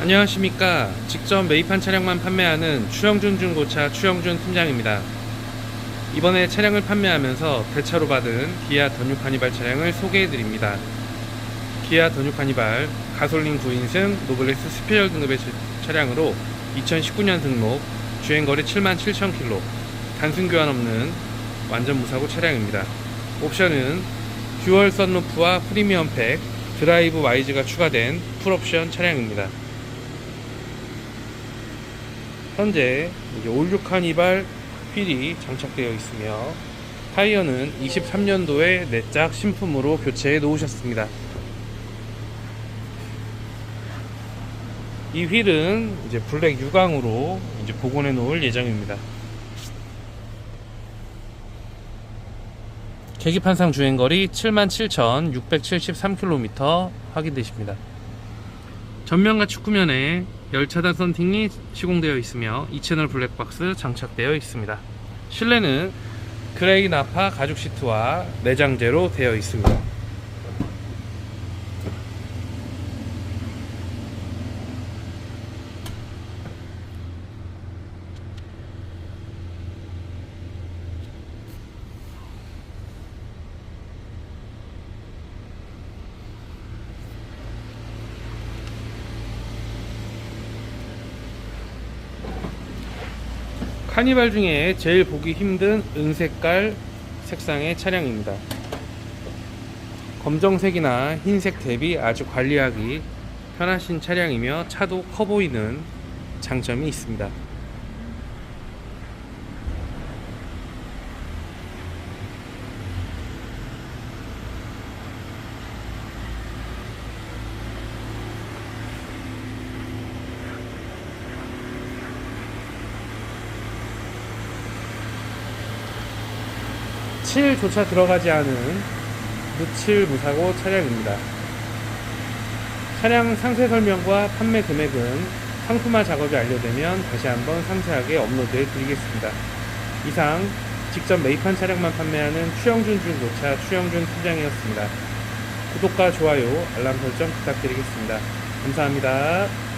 안녕하십니까. 직접 매입한 차량만 판매하는 추영준 중고차 추영준 팀장입니다. 이번에 차량을 판매하면서 대차로 받은 기아 던육 카니발 차량을 소개해 드립니다. 기아 던육 카니발 가솔린 9인승 노블레스 스페셜 등급의 차량으로 2019년 등록 주행거리 7만 7천 킬로 단순 교환 없는 완전 무사고 차량입니다. 옵션은 듀얼 썬루프와 프리미엄 팩, 드라이브 와이즈가 추가된 풀옵션 차량입니다. 현재 이제 올류 카니발 휠이 장착되어 있으며 타이어는 23년도에 내짝 신품으로 교체해 놓으셨습니다. 이 휠은 이제 블랙 유광으로 이제 복원해 놓을 예정입니다. 계기판상 주행거리 77,673km 확인되십니다. 전면과 측구면에 열차단 썬팅이 시공되어 있으며 2채널 블랙박스 장착되어 있습니다. 실내는 그레이 나파 가죽 시트와 내장재로 되어 있습니다. 카니발 중에 제일 보기 힘든 은색깔 색상의 차량입니다. 검정색이나 흰색 대비 아주 관리하기 편하신 차량이며 차도 커 보이는 장점이 있습니다. 칠조차 들어가지 않은 무칠 무사고 차량입니다. 차량 상세 설명과 판매 금액은 상품화 작업이 완료되면 다시 한번 상세하게 업로드해 드리겠습니다. 이상 직접 매입한 차량만 판매하는 추영준 중고차 추영준 팀장이었습니다. 구독과 좋아요, 알람 설정 부탁드리겠습니다. 감사합니다.